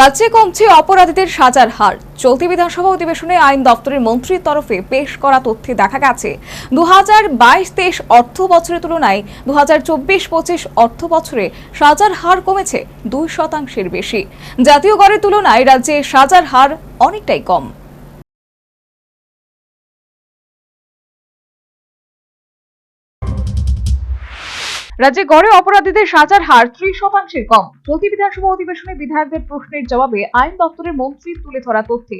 রাজ্যে কমছে অপরাধীদের সাজার হার। চলতি বিধানসভা অধিবেশনে আইন দপ্তরের মন্ত্রীর তরফে পেশ করা তথ্যে দেখা গেছে দু হাজার বাইশ তেইশ অর্থ বছরের তুলনায় দু হাজার চব্বিশ পঁচিশ অর্থ বছরে সাজার হার কমেছে দুই শতাংশের বেশি। জাতীয় গড়ের তুলনায় রাজ্যে সাজার হার অনেকটাই কম। রাজ্যে গড়ে অপরাধীদের সাজার হার ত্রিশ শতাংশের কম। চলতি বিধানসভা অধিবেশনে বিধায়কদের প্রশ্নের জবাবে আইন দপ্তরের মন্ত্রী তুলে ধরা তথ্যে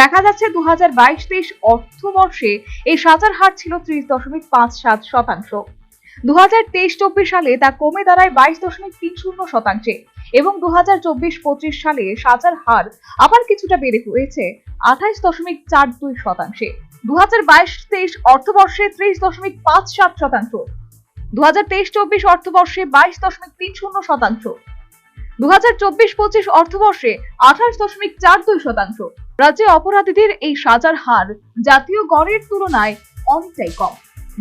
দেখা যাচ্ছে দু হাজার বাইশ তেইশ অর্থবর্ষে এই সাজার হার ছিল ত্রিশ দশমিক পাঁচ সাত শতাংশ। দু হাজার তেইশ চব্বিশ সালে তা কমে দাঁড়ায় বাইশ দশমিক তিন শূন্য শতাংশে এবং দু হাজার চব্বিশ পঁচিশ সালে সাজার হার আবার কিছুটা বেড়ে হয়েছে আঠাইশ দশমিক চার দুই শতাংশে। দু হাজার বাইশ তেইশ অর্থবর্ষে ত্রিশ দশমিক পাঁচ সাত শতাংশ। দু হাজার তেইশ চব্বিশ অর্থবর্ষে বাইশ দশমিক তিন শূন্য শতাংশ। দু হাজার চব্বিশ পঁচিশ অর্থবর্ষে আঠাশ দশমিক চার দুই শতাংশ। রাজ্যে অপরাধীদের এই সাজার হার জাতীয় গড়ের তুলনায় অনেকটাই কম।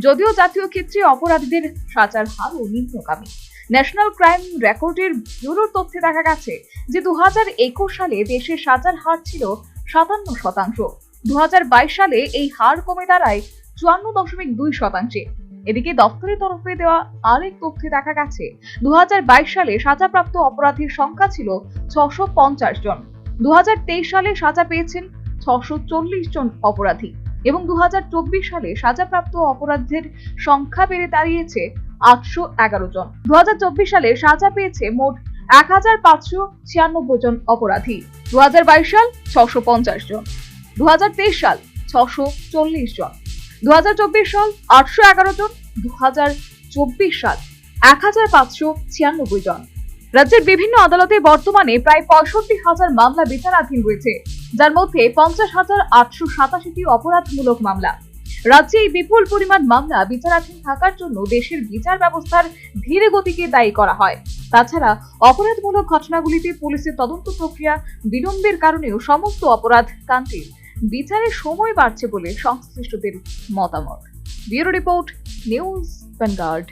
যদিও জাতীয় ক্ষেত্রে অপরাধীদের সাজার হারও নিম্নগামী। ন্যাশনাল ক্রাইম রেকর্ডের ব্যুরোর তথ্যে দেখা গেছে যে দু হাজার একুশ সালে দেশের সাজার হার ছিল সাতান্ন শতাংশ। দু হাজার বাইশ সালে এই হার কমে দাঁড়ায় চুয়ান্ন দশমিক দুই শতাংশে। এদিকে দপ্তরের তরফে দেওয়া আরেক তথ্যে দেখা গেছে, দুহাজার বাইশ সালে সাজাপ্রাপ্ত অপরাধীর সংখ্যা ছিল ছশো জন। দুহাজার তেইশ সালে সাজা পেয়েছেন ছশো জন অপরাধী এবং দুহাজার চব্বিশ সালে সাজাপ্রাপ্ত অপরাধীদের সংখ্যা বেড়ে দাঁড়িয়েছে আটশো এগারো জন। দু হাজার চব্বিশ সালে সাজা পেয়েছে মোট এক হাজার পাঁচশো ছিয়ানব্বই জন অপরাধী দু হাজার বাইশ সাল ছশো পঞ্চাশ জন দু হাজার তেইশ সাল ছশো চল্লিশ জন। দু সাল আটশো এগারো জন দু সাল এক হাজার পাঁচশো ছিয়ানব্বই জন। রাজ্যের বিভিন্ন আদালতে বর্তমানে প্রায় পঁয়ষট্টি হাজার মামলা বিচারাধীন রয়েছে, যার মধ্যে পঞ্চাশ হাজার আটশো সাতাশিটি অপরাধমূলক মামলা। রাজ্যে এই বিপুল পরিমাণ মামলা বিচারাধীন থাকার জন্য দেশের বিচার ব্যবস্থার ধীর গতিকে দায়ী করা হয়। তাছাড়া অপরাধমূলক ঘটনাগুলিতে পুলিশের তদন্ত প্রক্রিয়া বিলম্বের কারণেও সমস্ত অপরাধ কান্তির বিচারের সময় বাড়ছে বলে সংশ্লিষ্টদের মতামত। Bureau report news Vanguard.